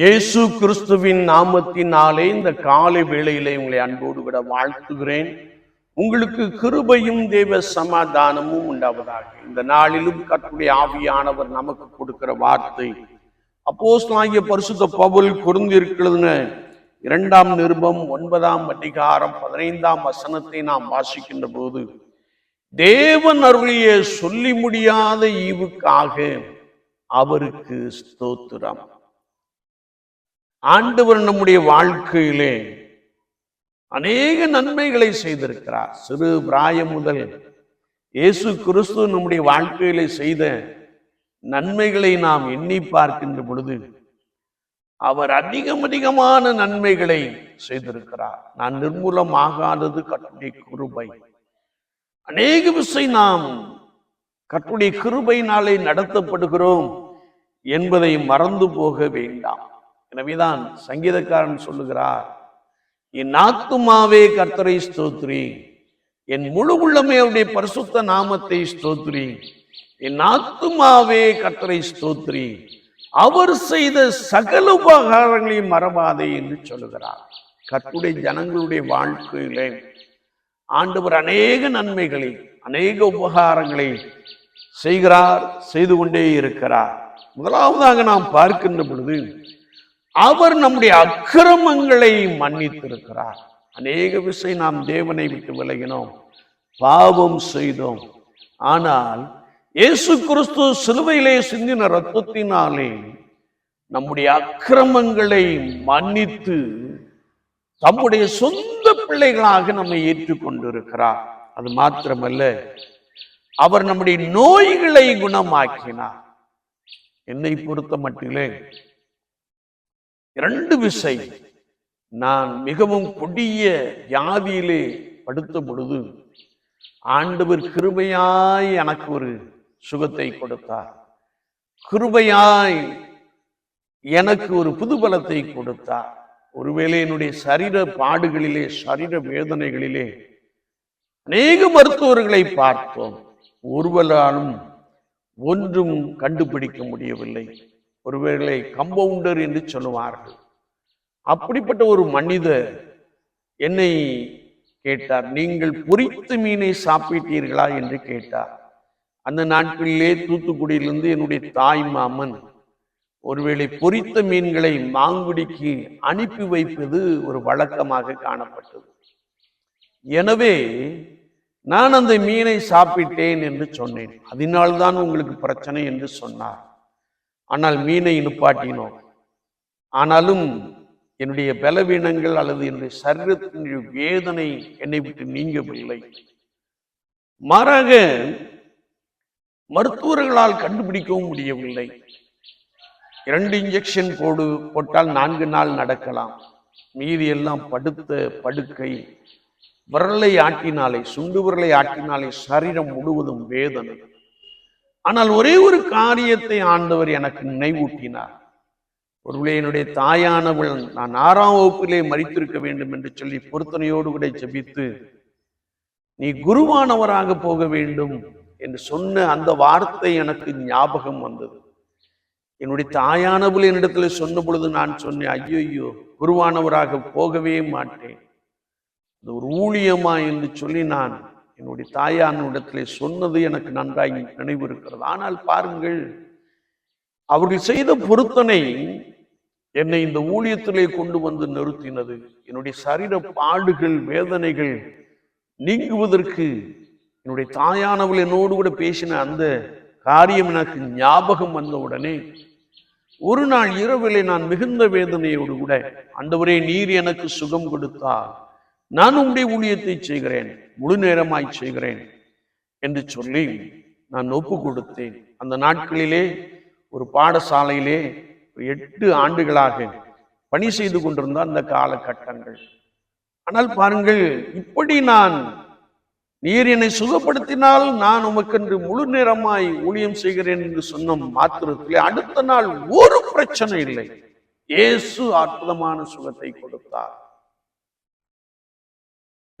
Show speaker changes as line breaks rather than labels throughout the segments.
இயேசு கிறிஸ்துவின் நாமத்தினாலே இந்த காலை வேளையிலே உங்களை அன்போடு விட வாழ்த்துகிறேன். உங்களுக்கு கிருபையும் தேவ சமாதானமும் உண்டாவதாக. இந்த நாளிலும் கர்த்தருடைய ஆவியானவர் நமக்கு கொடுக்கிற வார்த்தை. அப்போஸ்தலனாகிய பரிசுத்த பவுல் குறிந்திருக்கிறதுன்னு இரண்டாம் நிருபம் ஒன்பதாம் அதிகாரம் பதினைந்தாம் வசனத்தை நாம் வாசிக்கின்ற போது தேவன் அருளிய சொல்லி முடியாத ஈவுக்காக அவருக்கு ஸ்தோத்திரம். ஆண்டவர் நம்முடைய வாழ்க்கையிலே அநேக நன்மைகளை செய்திருக்கிறார். சிறு பிராயம் முதல் இயேசு கிறிஸ்து நம்முடைய வாழ்க்கையிலே செய்த நன்மைகளை நாம் எண்ணி பார்க்கின்ற பொழுது அவர் அதிகம் அதிகமான நன்மைகளை செய்திருக்கிறார். நான் நிர்மூலமாகாதது கட்டுடைய கிருபை. அநேக விசை நாம் கட்டுடைய கிருபையினாலே நடத்தப்படுகிறோம் என்பதை மறந்து போக வேண்டாம். எனவேதான் சங்கீதக்காரன் சொல்லுகிறார் என் ஆத்துமாவே கர்த்தரை ஸ்தோத்ரி என் முழு உள்ளமே அவருடைய பரிசுத்த நாமத்தை ஸ்தோத்ரி என் ஆத்துமாவே கர்த்தரை ஸ்தோத்ரி அவர் செய்த சகல உபகாரங்களையும் மறவாதே என்று சொல்லுகிறார். கத்துடைய ஜனங்களுடைய வாழ்க்கையிலே ஆண்டவர் அநேக நன்மைகளை அநேக உபகாரங்களை செய்கிறார் செய்து கொண்டே இருக்கிறார். முதலாவதாக நாம் பார்க்கின்ற பொழுது அவர் நம்முடைய அக்கிரமங்களை மன்னித்திருக்கிறார். அநேக விஷயம் நாம் தேவனை விட்டு விலகினோம். பாவம் செய்தோம். ஆனால் இயேசு கிறிஸ்து சிலுவையிலே சிந்தின ரத்தத்தினாலே நம்முடைய அக்கிரமங்களை மன்னித்து தம்முடைய சொந்த பிள்ளைகளாக நம்மை ஏற்றுக்கொண்டிருக்கிறார். அது மாத்திரமல்ல அவர் நம்முடைய நோய்களை குணமாக்கினார். என்னை பொறுத்த மட்டிலே இரண்டு விசை. நான் மிகவும் கொடிய வியாதியிலே படுத்த பொழுது ஆண்டவர் கிருபையாய் எனக்கு ஒரு சுகத்தை கொடுத்தார். கிருபையாய் எனக்கு ஒரு புது பலத்தை கொடுத்தார். ஒருவேளை என்னுடைய சரீர பாடுகளிலே சரீர வேதனைகளிலே அநேக மருத்துவர்களை பார்த்தோம். ஒருவராலும் ஒன்றும் கண்டுபிடிக்க முடியவில்லை. ஒருவேளை கம்பவுண்டர் என்று சொல்லுவார்கள். அப்படிப்பட்ட ஒரு மனிதர் என்னை கேட்டார் நீங்கள் பொரித்த மீனை சாப்பிட்டீர்களா? என்று கேட்டார். அந்த நாட்களிலே தூத்துக்குடியிலிருந்து என்னுடைய தாய் மாமன் ஒருவேளை பொரித்த மீன்களை மாங்குடிக்கு அனுப்பி வைப்பது ஒரு வழக்கமாக காணப்பட்டது. எனவே நான் அந்த மீனை சாப்பிட்டேன் என்று சொன்னேன். அதனால்தான் உங்களுக்கு பிரச்சனை என்று சொன்னார். ஆனால் மீனை நிப்பாட்டினோம் ஆனாலும் என்னுடைய பலவீனங்கள் அல்லது என்னுடைய சரீரத்தினுடைய வேதனை என்னை விட்டு நீங்கவில்லை. மாறாக மருத்துவர்களால் கண்டுபிடிக்கவும் முடியவில்லை. இரண்டு இன்ஜெக்ஷன் போடு போட்டால் நான்கு நாள் நடக்கலாம். மீதி எல்லாம் படுத்த படுக்கை. விரலை ஆட்டினாலே சுண்டு விரலை ஆட்டினாலே சரீரம் முழுவதும் வேதனை. ஆனால் ஒரே ஒரு காரியத்தை ஆண்டவர் எனக்கு நினைவூட்டினார். ஒருவேளை என்னுடைய தாயானவள் நான் ஆறாம் வகுப்பிலே மறித்திருக்க வேண்டும் என்று சொல்லி பொருத்தனையோடு கூட ஜெபித்து நீ குருவானவராக போக வேண்டும் என்று சொன்ன அந்த வார்த்தை எனக்கு ஞாபகம் வந்தது. என்னுடைய தாயானவள் என்னிடத்துல சொன்ன பொழுது நான் சொன்னேன் ஐயோ குருவானவராக போகவே மாட்டேன். அது ஒரு ஊழியமா? என்று சொல்லி நான் என்னுடைய தாயானுடத்திலே சொன்னது எனக்கு நன்றாய் நினைவு இருக்கிறது. ஆனால் பாருங்கள் அவர்கள் செய்த பொருத்தனை என்னை இந்த ஊழியத்திலே கொண்டு வந்து நிறுத்தினது. என்னுடைய சரீர பாடுகள் வேதனைகள் நீங்குவதற்கு என்னுடைய தாயானவள் என்னோடு கூட பேசின அந்த காரியம் எனக்கு ஞாபகம் வந்த உடனே ஒரு நாள் இரவிலே நான் மிகுந்த வேதனையோடு கூட அந்தவரே நீர் எனக்கு சுகம் கொடுத்தால் நான் உங்களுடைய ஊழியத்தை செய்கிறேன். முழு நேரமாய் செய்கிறேன் என்று சொல்லி நான் ஒப்பு கொடுத்தேன். அந்த நாட்களிலே ஒரு பாடசாலையிலே ஒரு எட்டு ஆண்டுகளாக பணி செய்து கொண்டிருந்த அந்த காலகட்டங்கள். ஆனால் பாருங்கள் இப்படி நான் நீர் என்னை சுகப்படுத்தினால் நான் உமக்கென்று முழு நேரமாய் ஊழியம் செய்கிறேன் என்று சொன்ன மாத்திரத்திலே அடுத்த நாள் ஒரு பிரச்சனை இல்லை. இயேசு அற்புதமான சுகத்தை கொடுத்தார்.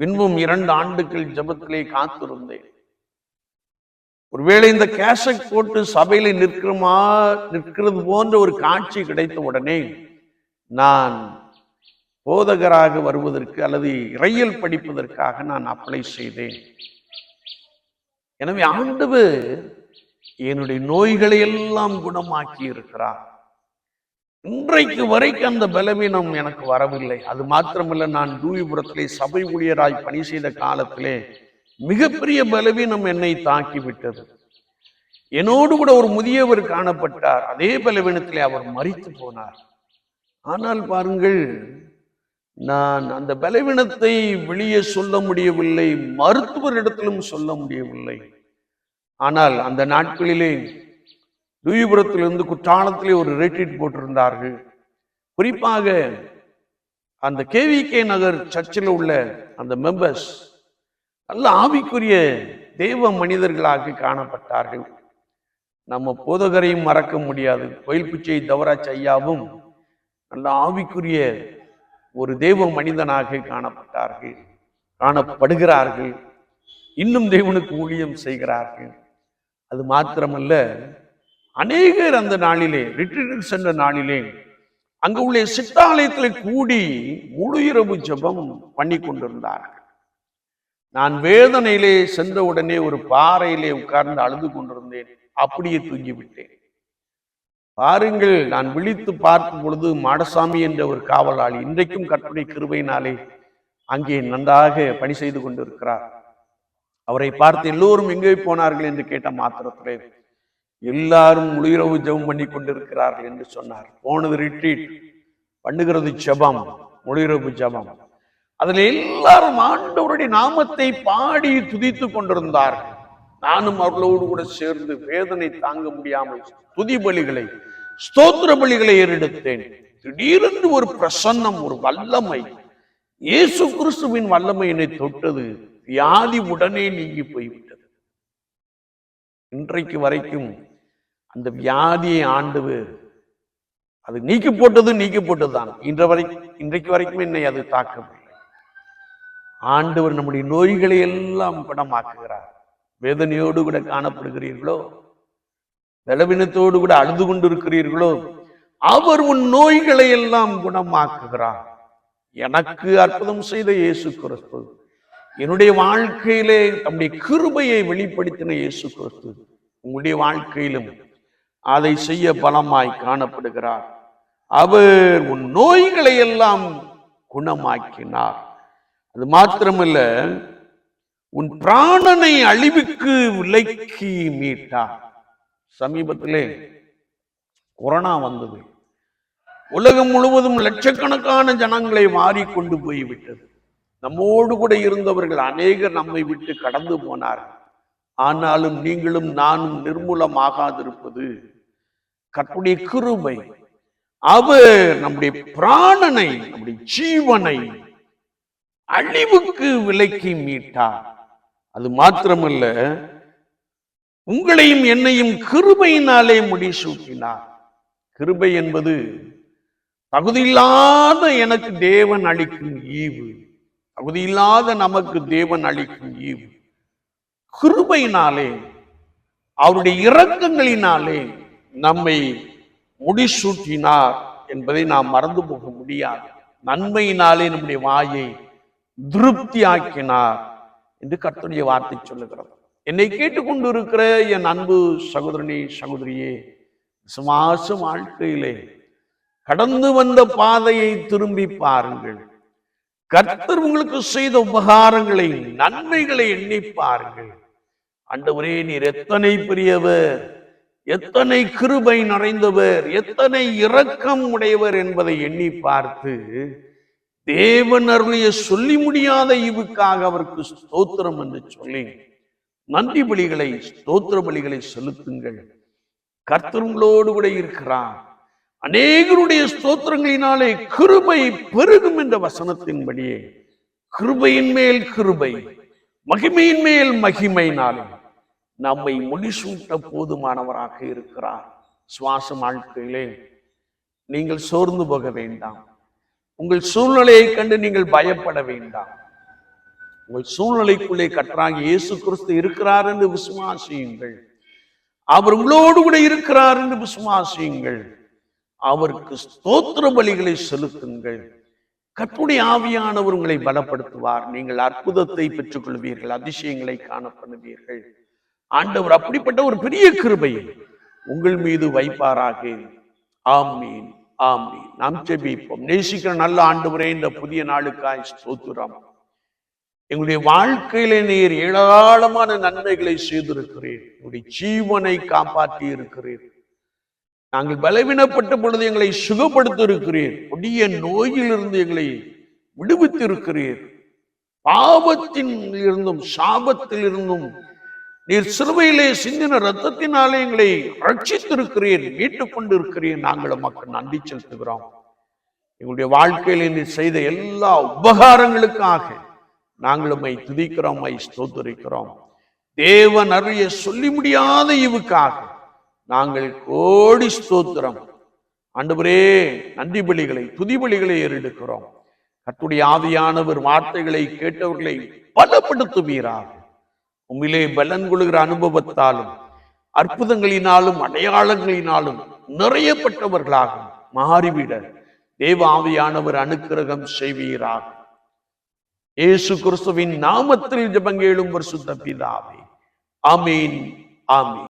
பின்பும் இரண்டு ஆண்டுகள் ஜபத்திலே காத்திருந்தேன். ஒருவேளை இந்த கேசட் போட்டு சபையில நிற்கிறமா நிற்கிறது போன்ற ஒரு காட்சி கிடைத்த உடனே நான் போதகராக வருவதற்கு அல்லது இறையல் படிப்பதற்காக நான் அப்ளை செய்தேன். எனவே ஆண்டவர் என்னுடைய நோய்களை எல்லாம் குணமாக்கி இருக்கிறார் இன்றைக்கு வரைக்கும் அந்த பலவீனம் எனக்கு வரவில்லை. அது மாத்திரமல்ல நான் தூவிபுரத்திலே சபை ஊழியராய் பணி செய்த காலத்திலே மிகப்பெரிய பலவீனம் என்னை தாக்கி விட்டது என்னோடு கூட ஒரு முதியவர் காணப்பட்டார். அதே பலவீனத்திலே அவர் மறித்து போனார். ஆனால் பாருங்கள் நான் அந்த பலவீனத்தை வெளியே சொல்ல முடியவில்லை மருத்துவரிடத்திலும் சொல்ல முடியவில்லை. ஆனால் அந்த நாட்களிலே தூயபுரத்திலிருந்து குற்றாலத்திலே ஒரு ரெட்ரீட் போட்டிருந்தார்கள். குறிப்பாக அந்த கேவிகே நகர் சர்ச்சில் உள்ள அந்த மெம்பர்ஸ் நல்ல ஆவிக்குரிய தெய்வ மனிதர்களாக காணப்பட்டார்கள். நம்ம போதகரையும் மறக்க முடியாது. கோயில் பிச்சை தவராஜ் ஐயாவும் நல்ல ஆவிக்குரிய ஒரு தெய்வ மனிதனாக காணப்பட்டார்கள் காணப்படுகிறார்கள். இன்னும் தேவனுக்கு ஊழியம் செய்கிறார்கள். அது மாத்திரமல்ல அநேகர் அந்த நாளிலே ரிட்ரீட் சென்ற நாளிலே அங்கு உள்ள சித்தாலயத்தில் கூடி முழு இரவு ஜெபம் பண்ணி கொண்டிருந்தார்கள். நான் வேதனையிலே சென்ற உடனே ஒரு பாறையிலே உட்கார்ந்து அழுது கொண்டிருந்தேன். அப்படியே தூங்கிவிட்டேன். பாருங்கள் நான் விழித்து பார்க்கும் பொழுது மாடசாமி என்ற ஒரு காவலாளி இன்றைக்கும் கற்பனை கிருபையினாலே அங்கே நன்றாக பணி செய்து கொண்டிருக்கிறார். அவரை பார்த்து எல்லோரும் எங்கே போனார்கள் என்று கேட்ட மாத்திரத்திலே எல்லாரும் முழுஇரவு ஜெபம் பண்ணி கொண்டிருக்கிறார்கள் என்று சொன்னார். போனது ரிட்ரீட் பண்ணுகிறது ஜெபம் முழுஇரவு ஜெபம். அதுல எல்லாரும் ஆண்டவருடைய நாமத்தை பாடி துதித்து கொண்டிருந்தார்கள். நானும் அவர்களோடு கூட சேர்ந்து வேதனை தாங்க முடியாமல் துதி பலிகளை ஸ்தோத்திர பலிகளை ஏறெடுத்தேன். திடீரென்று ஒரு பிரசன்னம் ஒரு வல்லமை. இயேசு கிறிஸ்துவின் வல்லமை என்னை தொட்டது. வியாதி உடனே நீங்கி போய்விட்டது. இன்றைக்கு வரைக்கும் அந்த வியாதியை ஆண்டவர் அது நீக்கி போட்டது நீக்கி போட்டதுதான். இன்ற வரை இன்றைக்கு வரைக்கும் என்னை அது தாக்கவில்லை. ஆண்டவர் நம்முடைய நோய்களை எல்லாம் குணமாக்குகிறார். வேதனையோடு கூட காணப்படுகிறீர்களோ? பலவீனத்தோடு கூட அழுது கொண்டிருக்கிறீர்களோ? அவர் உன் நோய்களை எல்லாம் குணமாக்குகிறார். எனக்கு அற்புதம் செய்த இயேசு கிறிஸ்து. என்னுடைய வாழ்க்கையிலே தம்முடைய கிருபையை வெளிப்படுத்தின இயேசு கிறிஸ்து. உங்களுடைய வாழ்க்கையிலும் அதை செய்ய பலமாய் காணப்படுகிறார். அவர் உன் நோய்களை எல்லாம் குணமாக்கினார். அது மாத்திரமல்ல உன் பிராணனை அழிவுக்கு விலக்கி மீட்டார். சமீபத்திலே கொரோனா வந்தது. உலகம் முழுவதும் லட்சக்கணக்கான ஜனங்களை மாறிக்கொண்டு போய்விட்டது. நம்மோடு கூட இருந்தவர்கள் அநேகர் நம்மை விட்டு கடந்து போனார்கள். ஆனாலும் நீங்களும் நானும் நிர்மூலமாகாதிருப்பது கற்புடைய கிருபை. அவர் நம்முடைய பிராணனை நம்முடைய ஜீவனை அழிவுக்கு விலக்கி மீட்டார். அது மாத்திரமல்ல உங்களையும் என்னையும் கிருபையினாலே முடிசூட்டினார். கிருபை என்பது தகுதியில்லாத எனக்கு தேவன் அளிக்கும் ஈவு. தகுதியில்லாத நமக்கு தேவன் அளிக்கும் ஈவு. கிருபையினாலே அவருடைய இரக்கங்களினாலே நம்மை முடிசூட்டினார் என்பதை நாம் மறந்து போக முடியாது. நன்மையினாலே நம்முடைய வாயை திருப்தியாக்கினார் என்று கர்த்தனுடைய வார்த்தை சொல்லுகிறது. என்னை கேட்டுக்கொண்டு இருக்கிற என் அன்பு சகோதரனே சகோதரியே சுமாச வாழ்க்கையிலே கடந்து வந்த பாதையை திரும்பி பாருங்கள். கர்த்தர் உங்களுக்கு செய்த உபகாரங்களை நன்மைகளை எண்ணி பாருங்கள். ஆண்டவரே நீர் எத்தனை பெரியவர். எத்தனை கிருபை நிறைந்தவர் எத்தனை இரக்கம் உடையவர் என்பதை எண்ணி பார்த்து தேவன் அருளிய சொல்லி முடியாத இவுக்காக அவருக்கு ஸ்தோத்திரம் என்று சொல்லி நன்றி பலிகளை ஸ்தோத்திர பலிகளை செலுத்துங்கள். கர்த்தருங்களோடு கூட இருக்கிறார். அநேகருடைய ஸ்தோத்திரங்களினாலே கிருபை பெருகும் என்ற வசனத்தின்படியே கிருபையின் மேல் கிருபை மகிமையின் மேல் மகிமையினாலே. நம்மை முடிசூட்ட போதுமானவராக இருக்கிறார். சுவாச வாழ்க்கையிலே நீங்கள் சோர்ந்து போக வேண்டாம். உங்கள் சூழ்நிலையை கண்டு நீங்கள் பயப்பட வேண்டாம். உங்கள் சூழ்நிலைக்குள்ளே கற்றாக இயேசு கிறிஸ்து இருக்கிறார் என்று விசுவாசியுங்கள். அவர் உங்களோடு கூட இருக்கிறார் என்று விசுவாசியுங்கள். அவருக்கு ஸ்தோத்திர பலிகளை செலுத்துங்கள். கற்புடைய ஆவியானவர் உங்களை பலப்படுத்துவார். நீங்கள் அற்புதத்தை பெற்றுக் கொள்வீர்கள் அதிசயங்களை காண பண்ணுவீர்கள். ஆண்டவர் அப்படிப்பட்ட ஒரு பெரிய கிருபை உங்கள் மீது வைப்பாராக. ஆமீன் ஆமீன். நாம் செபிப்போம் நேசிக்கிற நல்ல ஆண்டவரே இந்த புதிய நாளுக்காய் ஸ்தோத்திரம். எங்களுடைய வாழ்க்கையில நீர் ஏராளமான நன்மைகளை செய்திருக்கிறீர். உங்களுடைய ஜீவனை காப்பாற்றி இருக்கிறீர் நாங்கள் பலவீனப்பட்ட பொழுது எங்களை சுகப்படுத்தி இருக்கிறீர் கொடிய நோயிலிருந்து எங்களை விடுவித்து இருக்கிறீர் பாவத்தின் இருந்தும் சாபத்தில் இருந்தும் நீர் சிறுவையிலே சிந்தின ரத்தத்தினாலே எங்களை ரட்சித்திருக்கிறீர் மீட்டுக் கொண்டு இருக்கிறீர் நாங்கள் உமக்கு நன்றி செலுத்துகிறோம். எங்களுடைய வாழ்க்கையில நீர் செய்த எல்லா உபகாரங்களுக்காக நாங்கள் உம்மை துதிக்கிறோம் ஸ்தோத்தரிக்கிறோம். தேவன் அருளிய சொல்லி முடியாத இவுக்காக நாங்கள் கோடி ஸ்தோத்திரம். ஆண்டவரே நன்றி பலிகளை துதி பலிகளை ஏறெடுக்கிறோம். கத்துடைய ஆவியானவர் வார்த்தைகளை கேட்டவர்களை பலப்படுத்துவீராக. உண்மையிலே பலன் கொள்கிற அனுபவத்தாலும் அற்புதங்களினாலும் அடையாளங்களினாலும் நிறையப்பட்டவர்களாக மாறிவிட. தேவ ஆவியானவர் அனுக்கிரகம் செய்வீராக. இயேசு கிறிஸ்துவின் நாமத்தில் ஜெபங்கேளும் பரிசுத்த பிதாவே. ஆமீன் ஆமீன்.